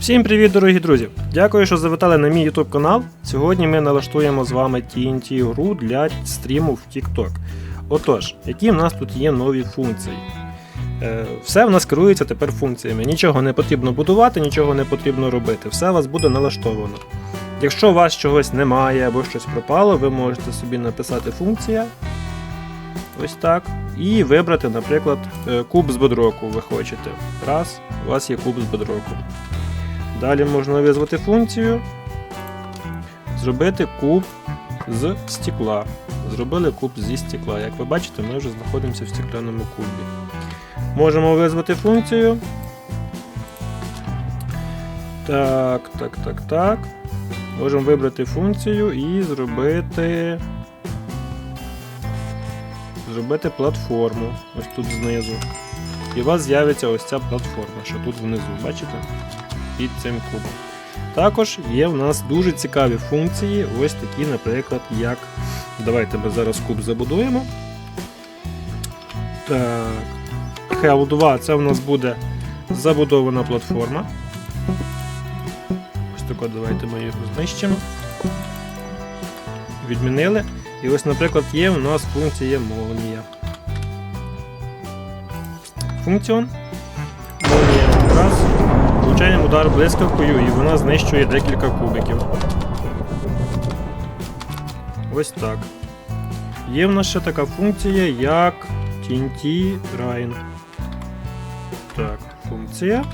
Всім привіт, дорогі друзі! Дякую, що завітали на мій YouTube канал. Сьогодні ми налаштуємо з вами TNT гру для стріму в TikTok. Отож, які в нас тут є нові функції? Е, все в нас керується тепер функціями. Нічого не потрібно будувати, нічого не потрібно робити. Все у вас буде налаштовано. Якщо у вас чогось немає або щось пропало, ви можете собі написати функція. Ось так. І вибрати, наприклад, е, куб з бедроку ви хочете. Раз, у вас є куб з бедроку. Далі можна визвати функцію. Зробити куб з стекла. Зробили куб зі стекла. Як ви бачите, ми вже знаходимося в стекляному кубі. Можемо визвати функцію. Так, так, так, так. Можемо вибрати функцію і зробити. Зробити платформу. Ось тут знизу. І у вас з'явиться ось ця платформа, що тут внизу, бачите? Під цим кубом. Також є в нас дуже цікаві функції, ось такі, наприклад, як. Давайте ми зараз куб забудуємо. Так. Hell 2 це в нас буде забудована платформа. Ось тако давайте ми його знищимо. Відмінили. І ось, наприклад, є у нас функція молнія. Функціон. Получаємо удар блискавкою і вона знищує декілька кубиків. Ось так. Є в нас ще така функція, як TNT Rain. Так, функція.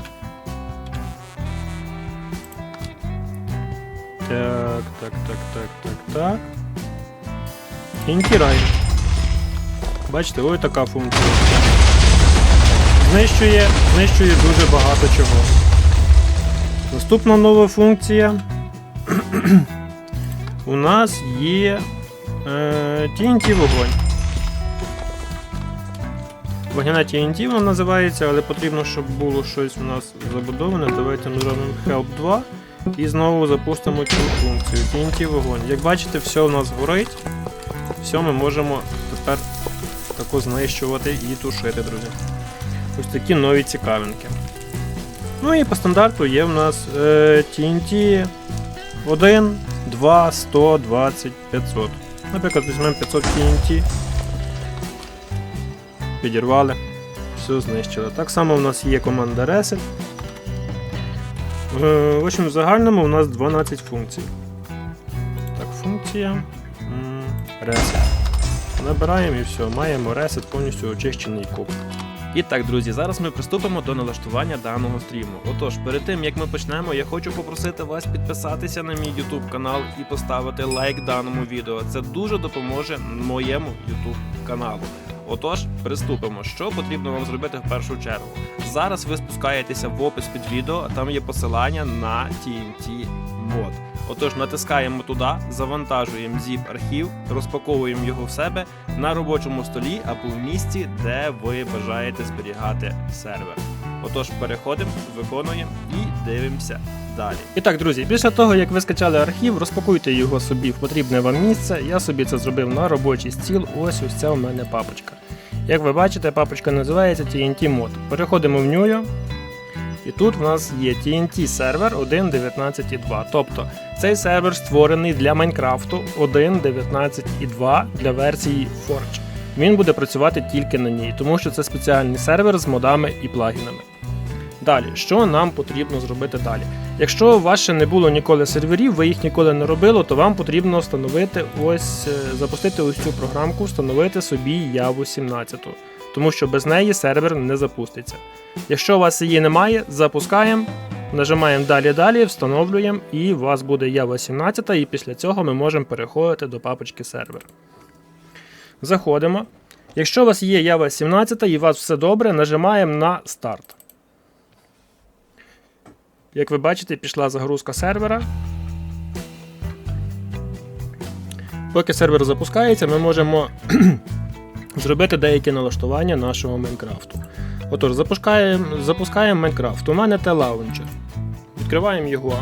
Так, так, так, так, так, так. TNT Rain. Бачите, ось така функція. Знищує, знищує дуже багато чого. Наступна нова функція. У нас є е, TNT вогонь. Вогняна TNT вона називається, але потрібно, щоб було щось у нас забудоване. Давайте ми зробимо Help 2 і знову запустимо цю функцію. TNT вогонь. Як бачите, все у нас горить. Все ми можемо тепер тако знищувати і тушити, друзі. Ось такі нові цікавинки. Ну і по стандарту є в нас е, TNT 1, 2, 100, 20, 500. Наприклад, візьмемо 500 TNT. Підірвали, все знищили. Так само в нас є команда Reset. Е, в общем, в загальному у нас 12 функцій. Так, функція. Reset. Набираємо і все, маємо Reset повністю очищений куб. І так, друзі, зараз ми приступимо до налаштування даного стріму. Отож, перед тим як ми почнемо, я хочу попросити вас підписатися на мій YouTube канал і поставити лайк даному відео. Це дуже допоможе моєму YouTube каналу. Отож, приступимо. Що потрібно вам зробити в першу чергу? Зараз ви спускаєтеся в опис під відео, там є посилання на TNT мод. Отож, натискаємо туди, завантажуємо zip архів, розпаковуємо його в себе на робочому столі або в місці, де ви бажаєте зберігати сервер. Отож, переходимо, виконуємо і дивимося далі. І так, друзі, після того, як ви скачали архів, розпакуйте його собі в потрібне вам місце. Я собі це зробив на робочий стіл. Ось ось ця у мене папочка. Як ви бачите, папочка називається TNT Mod. Переходимо в нього. І тут в нас є TNT сервер 1.19.2. Тобто цей сервер створений для Майнкрафту 1.19.2 для версії Forge. Він буде працювати тільки на ній, тому що це спеціальний сервер з модами і плагінами. Далі, що нам потрібно зробити далі? Якщо у вас ще не було ніколи серверів, ви їх ніколи не робили, то вам потрібно встановити ось, е, запустити ось цю програмку, встановити собі Яву 17, тому що без неї сервер не запуститься. Якщо у вас її немає, запускаємо, нажимаємо далі далі, встановлюємо, і у вас буде Java 17, і після цього ми можемо переходити до папочки сервер. Заходимо. Якщо у вас є Java 17 і у вас все добре, нажимаємо на старт. Як ви бачите, пішла загрузка сервера. Поки сервер запускається, ми можемо зробити деякі налаштування нашого Майнкрафту. Отож, запускаємо запускаємо Майнкрафт. У мене T-Launcher. Відкриваємо його.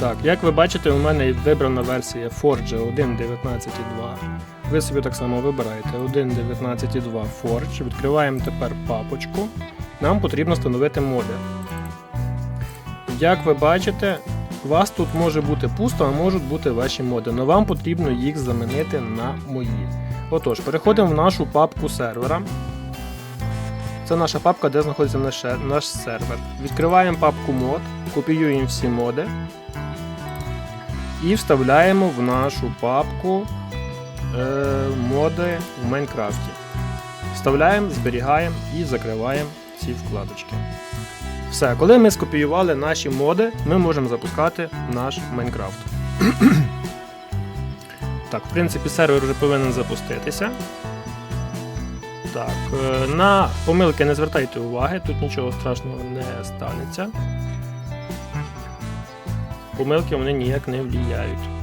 Так, як ви бачите, у мене вибрана версія Forge 1.19.2. Ви собі так само вибираєте 1.19.2 Forge. Відкриваємо тепер папочку. Нам потрібно встановити моди. Як ви бачите, у вас тут може бути пусто, а можуть бути ваші моди, але вам потрібно їх замінити на мої. Отож, переходимо в нашу папку сервера. Це наша папка, де знаходиться наш, наш сервер. Відкриваємо папку мод, копіюємо всі моди і вставляємо в нашу папку е, моди в Майнкрафті. Вставляємо, зберігаємо і закриваємо ці вкладочки. Все, коли ми скопіювали наші моди, ми можемо запускати наш Майнкрафт. так, в принципі, сервер вже повинен запуститися. Так, е, на помилки не звертайте уваги, тут нічого страшного не станеться. Помилки вони ніяк не влияють.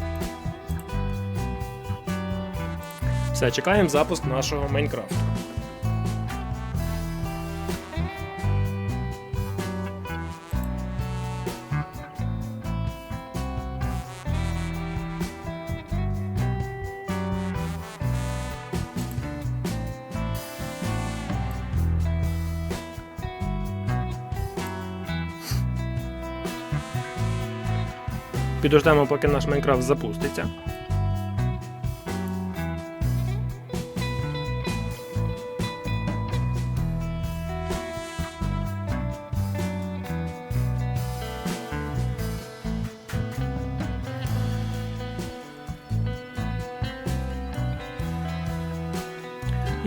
Все, чекаємо запуск нашого Майнкрафту. Підождемо, поки наш Майнкрафт запуститься.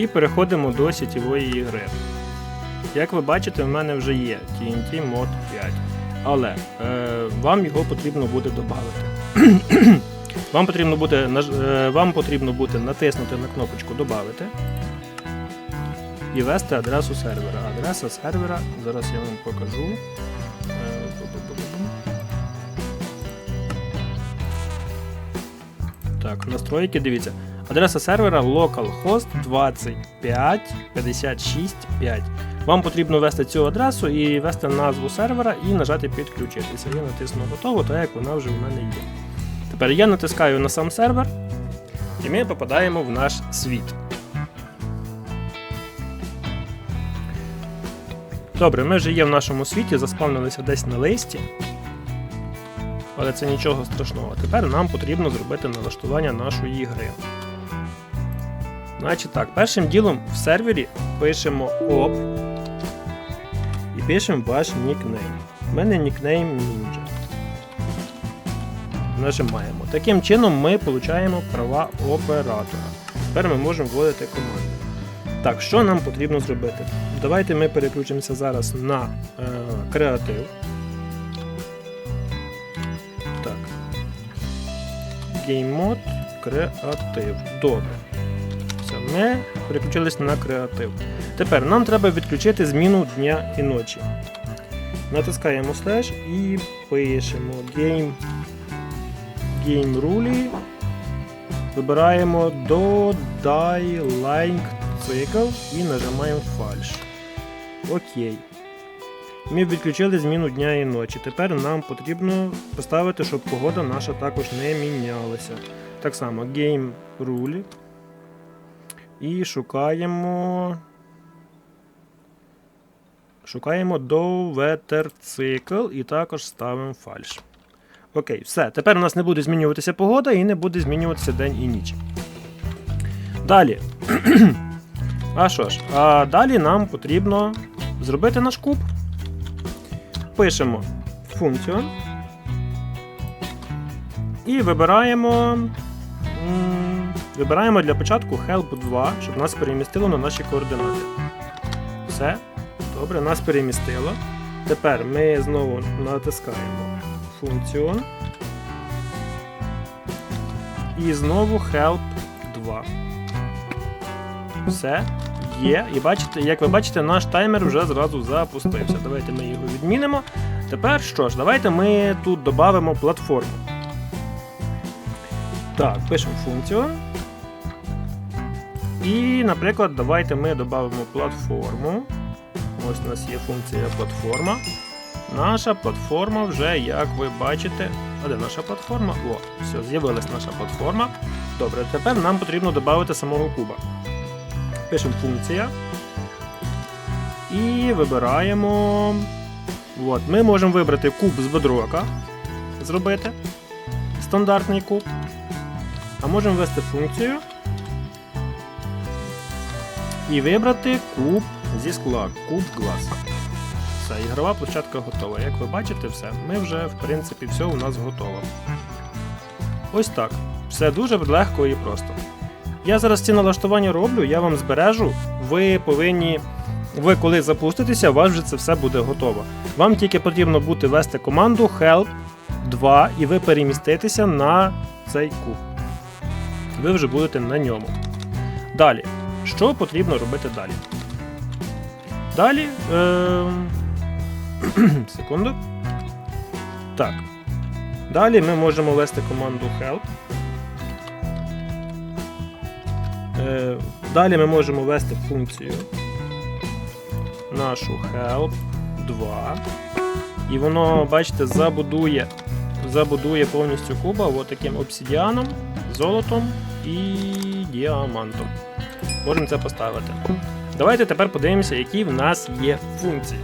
І переходимо до сітєвої ігри. Як ви бачите, в мене вже є TNT Mod 5 але е, вам його потрібно буде додати. вам, потрібно буде, е, вам потрібно буде натиснути на кнопочку Добавити і ввести адресу сервера. Адреса сервера, зараз я вам покажу. Е, так, настройки, дивіться. Адреса сервера localhost 25565. Вам потрібно ввести цю адресу і ввести назву сервера і нажати підключитися. Я натисну готово, так як вона вже в мене є. Тепер я натискаю на сам сервер, і ми попадаємо в наш світ. Добре, ми вже є в нашому світі, заспавнилися десь на листі. Але це нічого страшного. Тепер нам потрібно зробити налаштування нашої гри. Значить так, першим ділом в сервері пишемо op і пишемо ваш нікнейм. У мене нікнейм Ninja. Нажимаємо. Таким чином ми отримуємо права оператора. Тепер ми можемо вводити команди. Так, що нам потрібно зробити? Давайте ми переключимося зараз на е, креатив. Так. Game Mode, креатив. Добре. Все, ми переключилися на креатив. Тепер нам треба відключити зміну дня і ночі. Натискаємо слеш і пишемо Game Game Rule. Вибираємо Doдай Line Cycle і нажимаємо Фальш. Окей. Ми відключили зміну дня і ночі. Тепер нам потрібно поставити, щоб погода наша також не мінялася. Так само Game Rule. І шукаємо. Шукаємо до ветерцикл і також ставимо фальш. Окей, все. Тепер у нас не буде змінюватися погода і не буде змінюватися день і ніч. Далі. а що ж, а далі нам потрібно зробити наш куб. Пишемо функцію. І вибираємо. Вибираємо для початку help 2, щоб нас перемістило на наші координати. Все. Добре, нас перемістило. Тепер ми знову натискаємо функцію. І знову help 2. Все. Є. І бачите, як ви бачите, наш таймер вже зразу запустився. Давайте ми його відмінимо. Тепер що ж, давайте ми тут додамо платформу. Так, пишемо функцію. І, наприклад, давайте ми додамо платформу. Ось у нас є функція платформа. Наша платформа вже, як ви бачите, А де наша платформа? О, все, з'явилась наша платформа. Добре, тепер нам потрібно додати самого куба. Пишемо функція. І вибираємо. От, ми можемо вибрати куб з бедрока. Зробити. Стандартний куб. А можемо ввести функцію. І вибрати куб зі скла. Куб глаз. Все, ігрова площадка готова. Як ви бачите, все. Ми вже, в принципі, все у нас готово. Ось так. Все дуже легко і просто. Я зараз ці налаштування роблю, я вам збережу. Ви повинні. Ви коли запуститеся, у вас вже це все буде готово. Вам тільки потрібно буде ввести команду help 2 і ви переміститеся на цей куб. Ви вже будете на ньому. Далі. Що потрібно робити далі? Далі. Е... Секунду. Так. Далі ми можемо ввести команду help. Е, Далі ми можемо ввести функцію нашу help 2. І воно, бачите, забудує, забудує повністю куба от таким обсидіаном, золотом і діамантом. Можемо це поставити. Давайте тепер подивимося, які в нас є функції.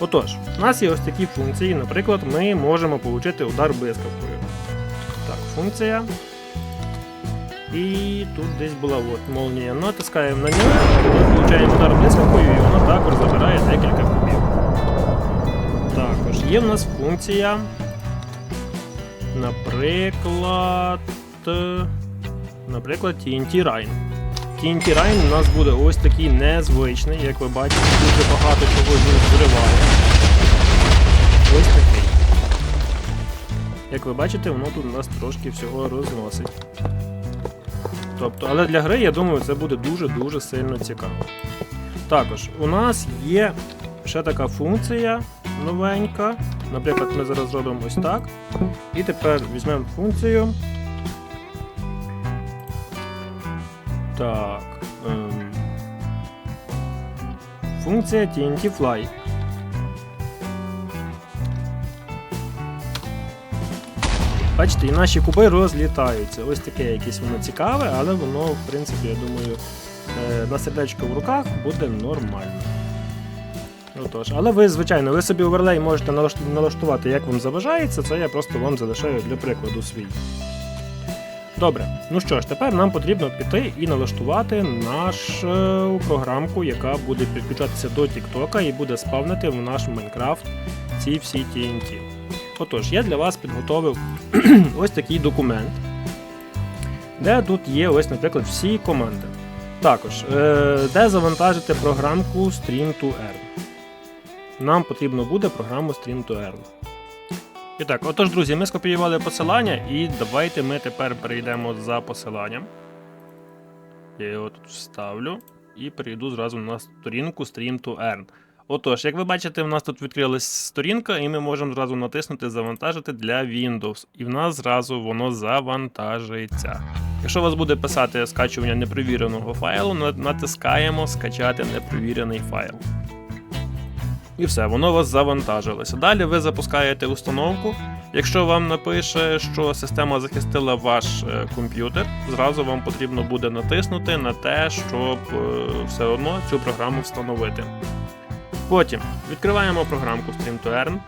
Отож, у нас є ось такі функції. Наприклад, ми можемо отримати удар блискавкою. Так, функція. І тут десь була от молнія. Натискаємо на нього, отримуємо удар блискавкою, і воно також забирає декілька кубів. Також є в нас функція. Наприклад. Наприклад, TNT Rain. TNT Rain у нас буде ось такий незвичний, як ви бачите, дуже багато чого він зриває. Ось такий. Як ви бачите, воно тут у нас трошки всього розносить. Тобто, але для гри, я думаю, це буде дуже-дуже сильно цікаво. Також у нас є ще така функція новенька. Наприклад, ми зараз зробимо ось так. І тепер візьмемо функцію. Так. Ем, функція TNT Fly. Бачите, і наші куби розлітаються. Ось таке якесь воно цікаве, але воно, в принципі, я думаю, е, на сердечко в руках буде нормально. Отож, але ви, звичайно, ви собі оверлей можете налаштувати, як вам забажається, це я просто вам залишаю для прикладу свій. Добре, ну що ж, тепер нам потрібно піти і налаштувати нашу програмку, яка буде підключатися до TikTok і буде спавнити в наш Майнкрафт ці всі TNT. Отож, я для вас підготовив ось такий документ, де тут є ось, наприклад, всі команди. Також, е, де завантажити програмку Stream to Earn. Нам потрібно буде програму Stream to Earn. І так, отож, друзі, ми скопіювали посилання, і давайте ми тепер перейдемо за посиланням. Я його тут вставлю і перейду зразу на сторінку Stream to Earn. Отож, як ви бачите, в нас тут відкрилась сторінка, і ми можемо зразу натиснути Завантажити для Windows. І в нас зразу воно завантажиться. Якщо у вас буде писати скачування непровіреного файлу, натискаємо Скачати непровірений файл. І все, воно вас завантажилося. Далі ви запускаєте установку. Якщо вам напише, що система захистила ваш е, комп'ютер, зразу вам потрібно буде натиснути на те, щоб е, все одно цю програму встановити. Потім відкриваємо програмку Stream to Earn.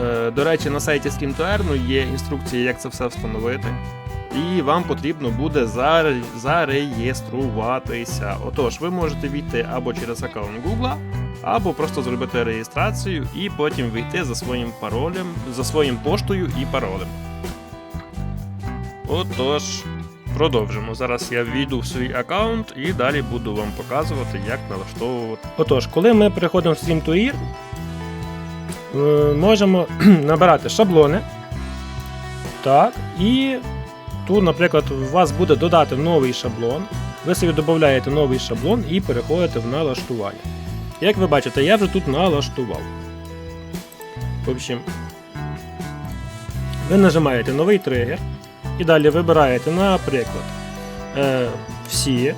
Е, До речі, на сайті Stream to Earn є інструкції, як це все встановити. І вам потрібно буде заре- зареєструватися. Отож, ви можете війти або через аккаунт Google, або просто зробити реєстрацію і потім вийти за своїм паролем, за своїм поштою і паролем. Отож, продовжимо. Зараз я ввійду в свій аккаунт і далі буду вам показувати, як налаштовувати. Отож, коли ми переходимо в Stream to е, можемо набирати шаблони. Так, і тут, наприклад, у вас буде додати новий шаблон. Ви собі додаєте новий шаблон і переходите в налаштування. Як ви бачите, я вже тут налаштував. В общем, ви нажимаєте новий тригер і далі вибираєте, наприклад, е, всі.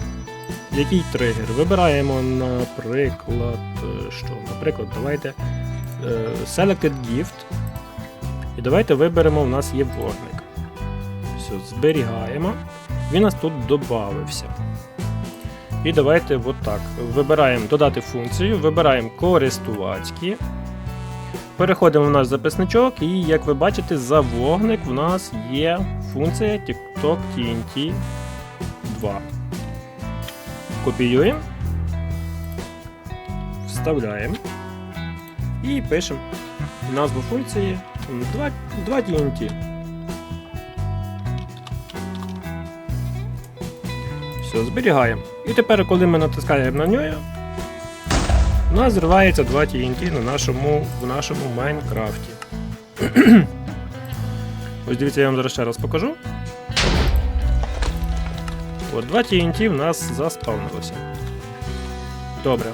який тригер. Вибираємо, наприклад, е, що? Наприклад, давайте е, Selected Gift. І давайте виберемо, у нас є вогник. Все, зберігаємо. Він нас тут додався. І давайте от так. Вибираємо додати функцію, вибираємо користувацькі. Переходимо в наш записничок, і як ви бачите, за вогник в нас є функція TikTok TNT 2. Копіюємо, вставляємо і пишемо назву функції 2, 2 TNT. Все, зберігаємо. І тепер, коли ми натискаємо на нього, у нас зривається 2 TNT на нашому, в нашому Майнкрафті. Ось дивіться, я вам зараз ще раз покажу. От 2 TNT в нас заспавнилося. Добре.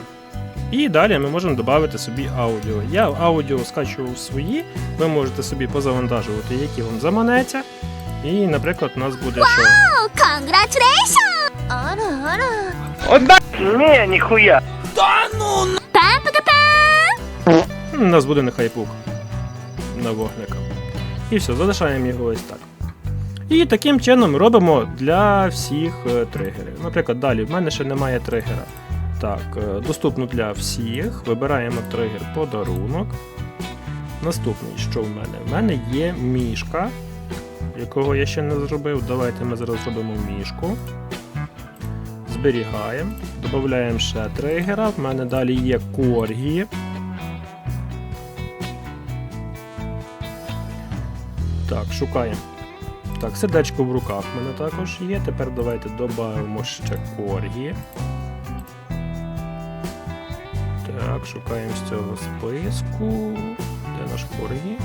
І далі ми можемо додати собі аудіо. Я аудіо скачував свої, ви можете собі позавантажувати, які вам заманеться. І, наприклад, у нас буде що. Congratulations! Одна. Ні, ніхуя. Та ну У нас буде нехай пук на вогника. І все, залишаємо його ось так. І таким чином робимо для всіх е, тригерів. Наприклад, далі в мене ще немає тригера. Так, е, доступно для всіх. Вибираємо тригер подарунок. Наступний, що в мене? В мене є мішка, якого я ще не зробив. Давайте ми зараз зробимо мішку. Зберігаємо. Додаємо ще тригера. В мене далі є коргі. Так, шукаємо. Так, сердечко в руках в мене також є. Тепер давайте додамо ще коргі. Так, шукаємо з цього списку. Де наш коргі?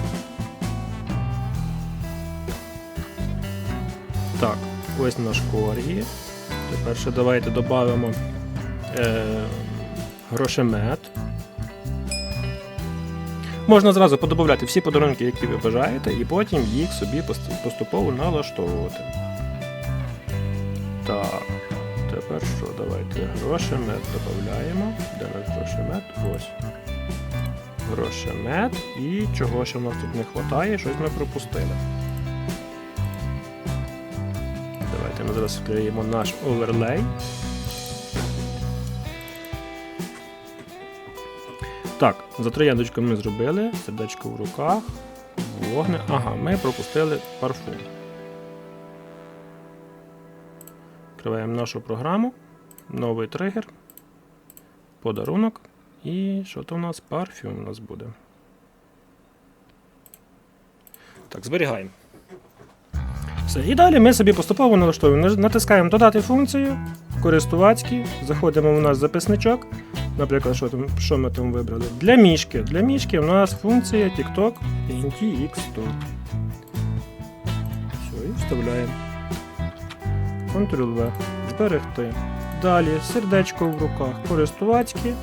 Так, ось наш коргі. Тепер ще давайте додамо е, грошемет. Можна зразу подобавляти всі подарунки, які ви бажаєте, і потім їх собі поступово налаштовувати. Так, тепер що? Давайте грошемет додаємо. Де наш грошемет? Ось. Грошемет. І чого ще в нас тут не вистачає, щось ми пропустили. Ми зараз вклеїмо наш оверлей. Так, за трояндочку ми зробили, сердечко в руках, вогне. Ага, ми пропустили парфум. Відкриваємо нашу програму, новий тригер, подарунок. І що то у нас? Парфюм у нас буде. Так, зберігаємо. Все. І далі ми собі поступово налаштовуємо. Натискаємо додати функцію, користувацький, заходимо в наш записничок. Наприклад, що, там, що ми там вибрали? Для мішки. Для мішки у нас функція TikTok NTX100. Все, і вставляємо. Ctrl-V. Зберегти. Далі сердечко в руках. Користувацькі.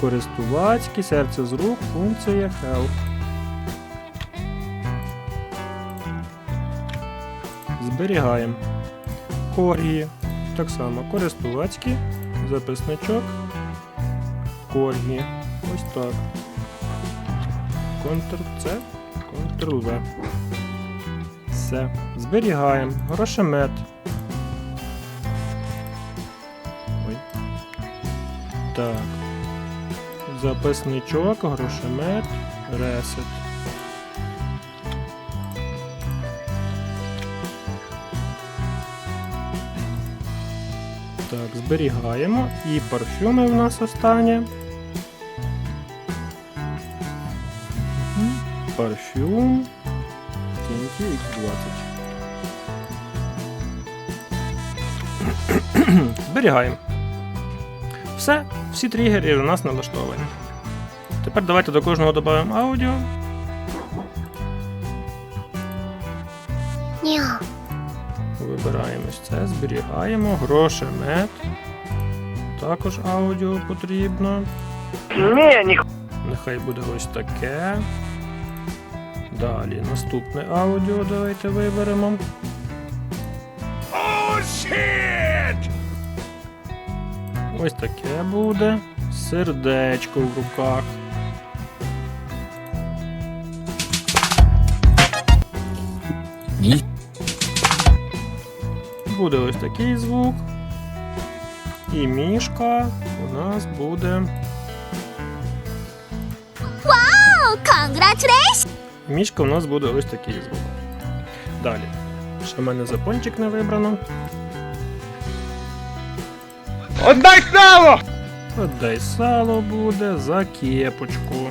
Користувацькі, серце з рук, функція Help. Зберігаємо. Коргі. Так само користувацькі, записничок, коргі. Ось так. Ctrl-C, Ctrl-V. Все. Зберігаємо. Грошемет. Ой. Так. Записничок, грошемет, ресет. Так, зберігаємо. І парфюми в нас останнє. Парфюм. TNT X20. Зберігаємо. Все, всі тригери у нас налаштовані. Тепер давайте до кожного додаємо аудіо. Вибираємо це, зберігаємо. Грошемет. Також аудіо потрібно. Не, нихуя. Нехай буде ось таке. Далі наступне аудіо давайте виберемо. Ось таке буде. Сердечко в руках. Буде ось такий звук. І мішка у нас буде. О, конгратулейшн! Мішка у нас буде ось такий звук. Далі. Ще в мене запончик не вибрано. Отдай сало! Отдай сало буде за кепочку.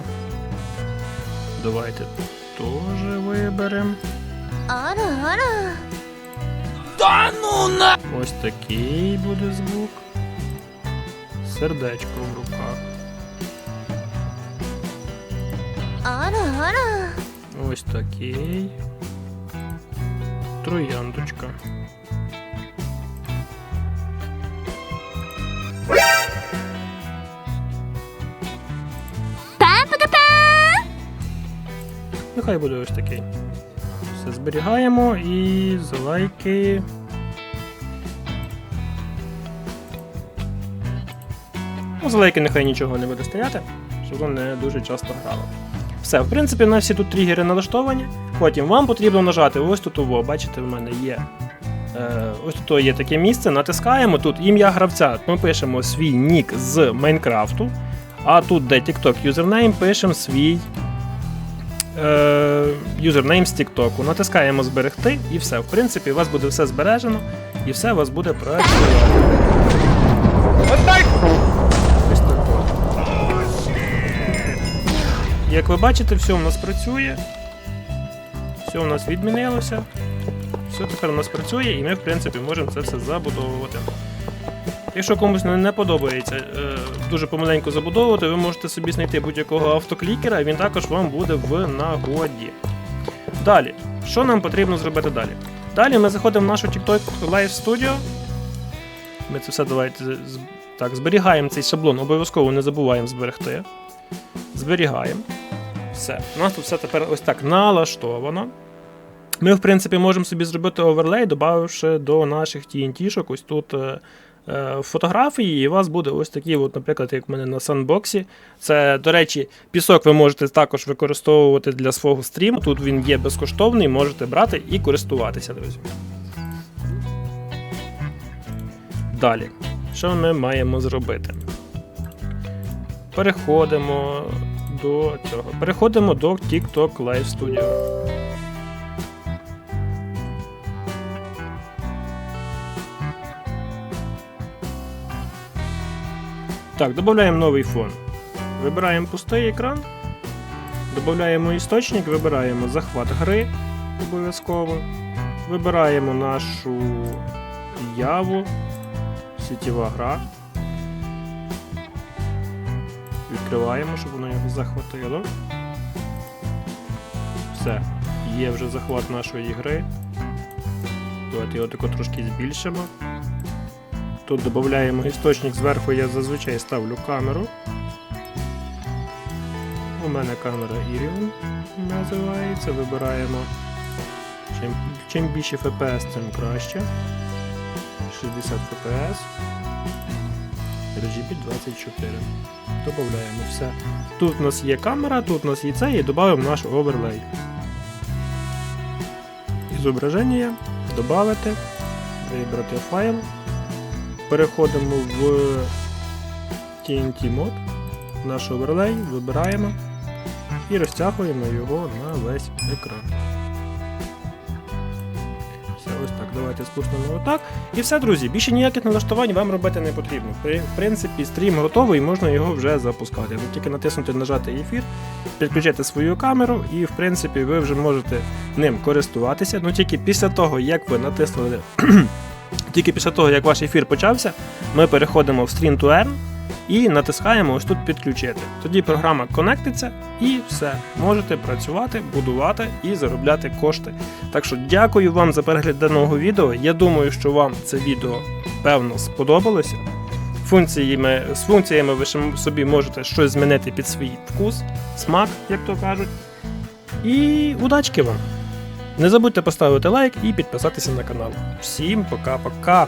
Давайте теж виберемо. Ара-ара. Та ну на! Ось такий буде звук. Сердечко в руках. Ара-ара. Ось такий. Трояндочка. Нехай буде ось такий. Все зберігаємо і за лайки. Ну, за лайки нехай нічого не буде стояти, щоб воно не дуже часто грало. Все, в принципі, у нас всі тут тригери налаштовані. Потім вам потрібно нажати ось тут ово, бачите, в мене є. Е, ось тут є таке місце, натискаємо тут ім'я гравця. Ми пишемо свій нік з Майнкрафту. А тут, де TikTok юзернейм, пишемо свій юзернейм з TikTok. Натискаємо зберегти і все. В принципі, у вас буде все збережено і все у вас буде працювати. Як ви бачите, все у нас працює. Все у нас відмінилося. Все тепер у нас працює, і ми, в принципі, можемо це все забудовувати. Якщо комусь не, подобається е, дуже помаленьку забудовувати, ви можете собі знайти будь-якого автоклікера, він також вам буде в нагоді. Далі, що нам потрібно зробити далі? Далі ми заходимо в нашу TikTok Live Studio. Ми це все давайте так, зберігаємо цей шаблон, обов'язково не забуваємо зберегти. Зберігаємо. Все. У нас тут все тепер ось так налаштовано. Ми, в принципі, можемо собі зробити оверлей, додавши до наших TNT-шок ось тут е, фотографії, і у вас буде ось такі, от, наприклад, як в мене на санбоксі. Це, до речі, пісок ви можете також використовувати для свого стріму. Тут він є безкоштовний, можете брати і користуватися, друзі. Далі. Що ми маємо зробити? Переходимо до цього. Переходимо до TikTok Live Studio. Так, додаємо новий фон. Вибираємо пустий екран. Додаємо істочник, вибираємо захват гри обов'язково. Вибираємо нашу яву, сітєва гра. Відкриваємо, щоб воно його захватило. Все, є вже захват нашої гри. Давайте його тако трошки збільшимо. Тут додаємо істочник зверху, я зазвичай ставлю камеру. У мене камера Irion називається. Вибираємо. Чим, чим більше FPS, тим краще. 60 FPS. RGB 24. Додаємо все. Тут у нас є камера, тут у нас є це, і додаємо наш оверлей. Ізображення, додати, вибрати файл. Переходимо в TNT мод, наш оверлей, вибираємо і розтягуємо його на весь екран. Все, ось так. Давайте спустимо отак. І все, друзі, більше ніяких налаштувань вам робити не потрібно. В принципі, стрім готовий, можна його вже запускати. Ви тільки натиснути нажати ефір, підключити свою камеру, і в принципі ви вже можете ним користуватися. Ну тільки після того, як ви натиснули. Тільки після того, як ваш ефір почався, ми переходимо в Stream to Earn і натискаємо ось тут підключити. Тоді програма конектиться і все. Можете працювати, будувати і заробляти кошти. Так що дякую вам за перегляд даного відео. Я думаю, що вам це відео певно сподобалося. Функціями, з функціями ви собі можете щось змінити під свій вкус, смак, як то кажуть. І удачки вам! Не забудьте поставити лайк і підписатися на канал. Всім пока-пока!